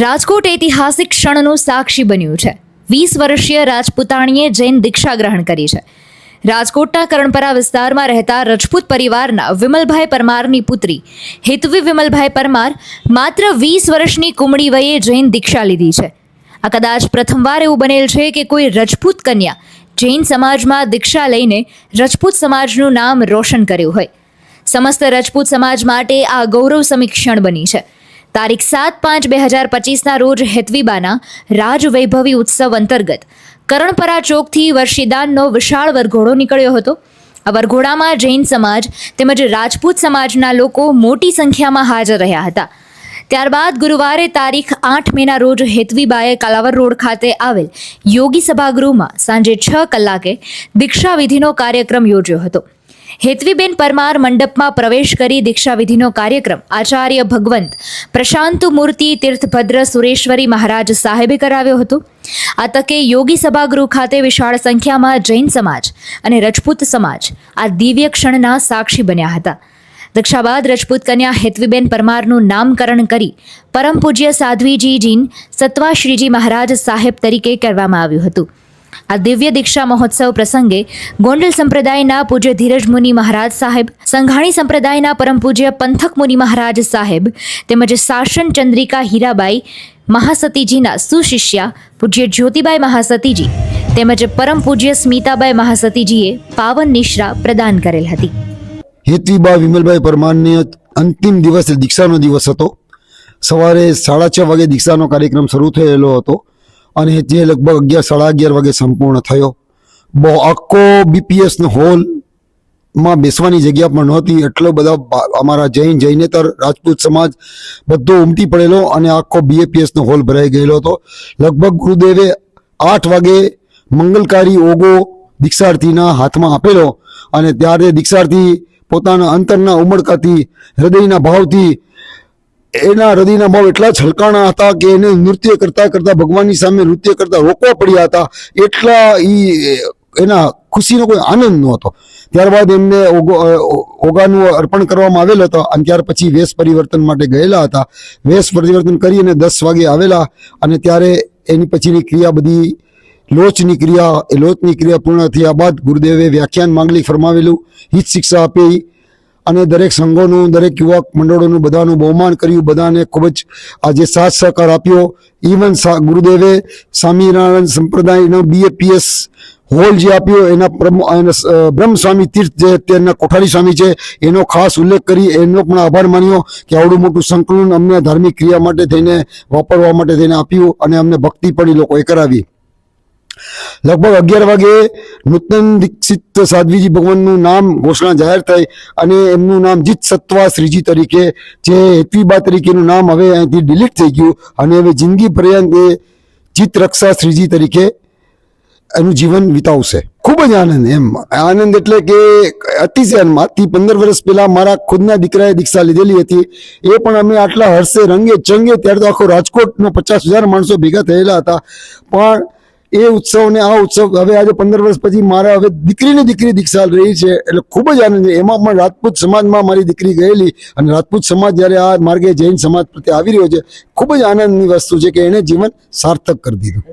રાજકોટ ઐતિહાસિક ક્ષણનું સાક્ષી બન્યું છે. વીસ વર્ષીય રાજપૂતાણીએ જૈન દીક્ષા ગ્રહણ કરી છે. રાજકોટના કરણપરા વિસ્તારમાં રહેતા રજપૂત પરિવારના વિમલભાઈ પરમારની પુત્રી હિતવી વિમલભાઈ પરમાર માત્ર વીસ વર્ષની કુમળી વયે જૈન દીક્ષા લીધી છે. આ કદાચ પ્રથમવાર એવું બનેલ છે કે કોઈ રજપૂત કન્યા જૈન સમાજમાં દીક્ષા લઈને રજપૂત સમાજનું નામ રોશન કર્યું હોય. સમસ્ત રજપૂત સમાજ માટે આ ગૌરવ સમીક્ષણ બની છે. તારીખ સાત પાંચ બે હજાર પચીસના રોજ હેતવીબાના રાજવૈભવી ઉત્સવ અંતર્ગત કરણપરા ચોકથી વર્ષીદાનનો વિશાળ વરઘોડો નીકળ્યો હતો. આ વરઘોડામાં જૈન સમાજ તેમજ રાજપૂત સમાજના લોકો મોટી સંખ્યામાં હાજર રહ્યા હતા. ત્યારબાદ ગુરુવારે તારીખ આઠ મેના રોજ હેતવીબાએ કાલાવર રોડ ખાતે આવેલ યોગી સભાગૃહમાં સાંજે છ કલાકે દીક્ષાવિધિનો કાર્યક્રમ યોજ્યો હતો. હેતવીબેન પરમાર મંડપમાં પ્રવેશ કરી દીક્ષાવિધિનો કાર્યક્રમ. આચાર્ય ભગવંત પ્રશાંત મૂર્તિ તીર્થભદ્ર સુરેશ્વરી મહારાજ સાહેબે કરાવ્યો હતો. આ તકે યોગી સભાગૃહ ખાતે વિશાળ સંખ્યામાં જૈન સમાજ અને રજપૂત સમાજ આ દિવ્ય ક્ષણના સાક્ષી બન્યા હતા. દીક્ષા બાદ રજપૂત કન્યા હેતવીબેન પરમારનું નામકરણ કરી પરમ પૂજ્ય સાધ્વીજી જીન સત્વાશ્રીજી મહારાજ સાહેબ તરીકે કરવામાં આવ્યું હતું. આ દિવ્ય દીક્ષા મહોત્સવ પ્રસંગે ગોંડલ સંપ્રદાયના પૂજ્ય ધીરજ મુનિ મહારાજ સાહેબ, સંઘાણી સંપ્રદાયના પરમ પૂજ્ય પંથક મુનિ મહારાજ સાહેબ, તેમજ શાસન ચંદ્રિકા હીરાબાઈ મહાસતીજીના સુશિષ્યા પૂજ્ય જ્યોતિબાઈ મહાસતીજી, તેમજ પરમ પૂજ્ય સ્મિતાબાઈ મહાસતીજીએ પાવન નિશ્રા પ્રદાન કરેલ હતી. હેતવીબા વિમલભાઈ પરમારની અંતિમ દિવસ દીક્ષાનો દિવસ હતો. સવારે સાડા છ વાગે દીક્ષાનો કાર્યક્રમ શરૂ થયેલો હતો. અને જે લગભગ અગિયાર, સાડા અગિયાર વાગે સંપૂર્ણ થયો. બહુ આખો બીપીએસનો હોલમાં બેસવાની જગ્યા પણ નહોતી. એટલો બધા અમારા જૈન, જૈનેતર, રાજપૂત સમાજ બધો ઉમટી પડેલો અને આખો બીએપીએસનો હોલ ભરાઈ ગયેલો હતો. લગભગ ગુરુદેવે આઠ વાગે મંગલકારી ઓગો દીક્ષાર્થીના હાથમાં આપેલો અને ત્યારે દીક્ષાર્થી પોતાના અંતરના ઉમળકાથી, હૃદયના ભાવથી એના હૃદયના ભાવ એટલા છલકાણા હતા કે એને નૃત્ય કરતા કરતા ભગવાનની સામે નૃત્ય કરતા રોકવા પડ્યા હતા. એટલા ઈ એના ખુશીનો કોઈ આનંદ નહોતો ત્યારબાદ એમને ઓગો ઓગાનું અર્પણ કરવામાં આવેલ હતો અને ત્યાર પછી વેશ પરિવર્તન માટે ગયેલા હતા. વેશ પરિવર્તન કરી અને દસ વાગે આવેલા અને ત્યારે એની પછીની ક્રિયા બધી લોચની ક્રિયા, એ લોચની ક્રિયા પૂર્ણ થયા બાદ ગુરુદેવે વ્યાખ્યાન માંગલી ફરમાવેલું, હિત શિક્ષા આપી અને દરેક સંઘોનું દરેક યુવક મંડળોનું બધાનું બહુમાન કર્યું. બધાને ખૂબ જ આજે સાથ સહકાર આપ્યો. ઇવન ગુરુદેવે સ્વામિનારાયણ સંપ્રદાયનો બીએપીએસ હોલ જે આપ્યો એના પ્રમુ- એના સ- અ, બ્રહ્મ સ્વામી તીર્થ જે અત્યારના કોઠારી સ્વામી છે એનો ખાસ ઉલ્લેખ કરી એનો પણ આભાર માન્યો કે આવડું મોટું સંકલન અમને ધાર્મિક ક્રિયા માટે થઈને વાપરવા માટે થઈને આપ્યું અને અમને ભક્તિ પણ એ લોકોએ કરાવી. લગભગ અગિયાર વાગે નૂતન દીક્ષિત સાધ્વીજી ભગવાનનું નામ ઘોષણા જાહેર થઈ અને એમનું નામ જીત સત્વા શ્રીજી તરીકે, જે હેતવીબા તરીકેનું નામ હવે અહીંથી ડિલીટ થઈ ગયું અને હવે જિંદગી પર્યંત એ જીત રક્ષા શ્રીજી તરીકે એનું જીવન વિતાવશે. ખૂબ જ આનંદ, એમ. આનંદ એટલે કે અતિશય આનંદ. પંદર વર્ષ પહેલા મારા ખુદના દીકરાએ દીક્ષા લીધેલી હતી. એ પણ અમે આટલા હર્ષે રંગે ચંગે, ત્યારે તો આખો રાજકોટનો પચાસ હજાર માણસો ભેગા થયેલા હતા. પણ એ ઉત્સવ ને આ ઉત્સવ હવે આજે પંદર વર્ષ પછી મારા હવે દીકરીની દીકરી દીક્ષા રહી છે એટલે ખૂબ જ આનંદ છે. એમાં પણ રાજપૂત સમાજમાં મારી દીકરી ગયેલી અને રાજપૂત સમાજ જ્યારે આ માર્ગે જૈન સમાજ પ્રત્યે આવી રહ્યો છે, ખૂબ જ આનંદની વસ્તુ છે કે એણે જીવન સાર્થક કરી દીધું.